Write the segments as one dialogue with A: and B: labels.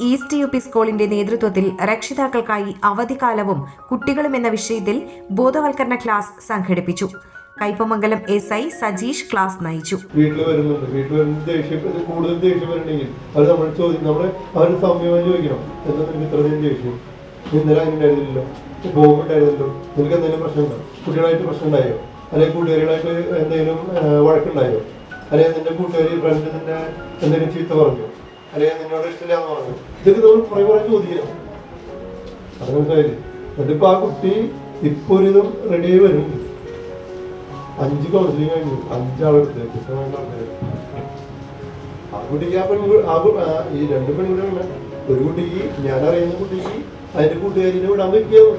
A: East U P സ്കൂളിന്റെ നേതൃത്വത്തിൽ രക്ഷിതാക്കൾക്കായി അവധിക്കാലവും കുട്ടികളും എന്ന വിഷയത്തിൽ ബോധവൽക്കരണ ക്ലാസ് സംഘടിപ്പിച്ചു. Kaipamangalam S I Sajeesh class നയിച്ചു.
B: വീട്ടിൽ വീട്ടിൽ നമ്മൾ കുട്ടികളായിട്ട് അല്ലെങ്കിൽ കൂട്ടുകാരികളായിട്ട് എന്തെങ്കിലും വഴക്കുണ്ടായോ? അല്ലെങ്കിൽ നിന്റെ കൂട്ടുകാരി ഫ്രണ്ട് നിന്നെ എന്തെങ്കിലും ചീത്ത പറഞ്ഞു? അല്ലെങ്കിൽ നിന്നോട് ഇഷ്ടമില്ല എന്ന് പറഞ്ഞു. ഇതൊക്കെ നമ്മൾ കുറെ കുറെ ചോദിക്കണം അത് മനസ്സിലായില്ലേ? എന്നിട്ടിപ്പോ ആ കുട്ടി ഇപ്പൊ ഒരു റെഡി ആയി വരും. അഞ്ച് കൗൺസിലിംഗ് കഴിഞ്ഞു. അഞ്ചാളെടുത്ത്. ആ കുട്ടിക്ക് ആ പെൺകു ഈ രണ്ട് പെൺകുട്ടികളുണ്ട് ഒരു കുട്ടിക്ക് ഞാൻ അറിയുന്ന കുട്ടിക്ക് അതിന്റെ കൂട്ടുകാരിനെ വിടാൻ പറ്റിയത്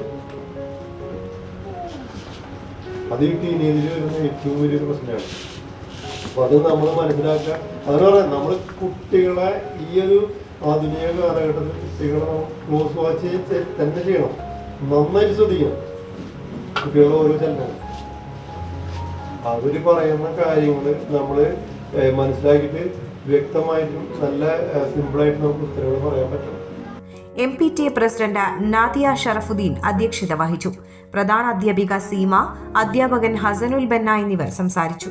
B: അത് ഈ ടീനേജിൽ വരുന്ന ഏറ്റവും വലിയൊരു പ്രശ്നമാണ്. അപ്പൊ അത് നമ്മൾ മനസ്സിലാക്കുക. അതെന്ന് പറയാം നമ്മൾ കുട്ടികളെ ഈ ഒരു ആധുനിക കാലഘട്ടത്തിൽ കുട്ടികളെ ക്ലോസ് വാച്ച് തന്നെ ചെയ്യണം. നന്നായിട്ട് ശ്രദ്ധിക്കണം. കുട്ടികളെ ഓരോ ചലനവും അവർ പറയുന്ന കാര്യങ്ങൾ നമ്മൾ മനസ്സിലാക്കിയിട്ട് വ്യക്തമായിട്ടും നല്ല സിമ്പിളായിട്ട് നമുക്ക് ഉത്തരവുകൾ പറയാൻ പറ്റണം.
A: M P T A president Nadia Sharafuddin അധ്യക്ഷത വഹിച്ചു. പ്രധാന അധ്യാപിക സീമ അധ്യാപകൻ ഹസനുൽ ബെന്ന എന്നിവർ സംസാരിച്ചു.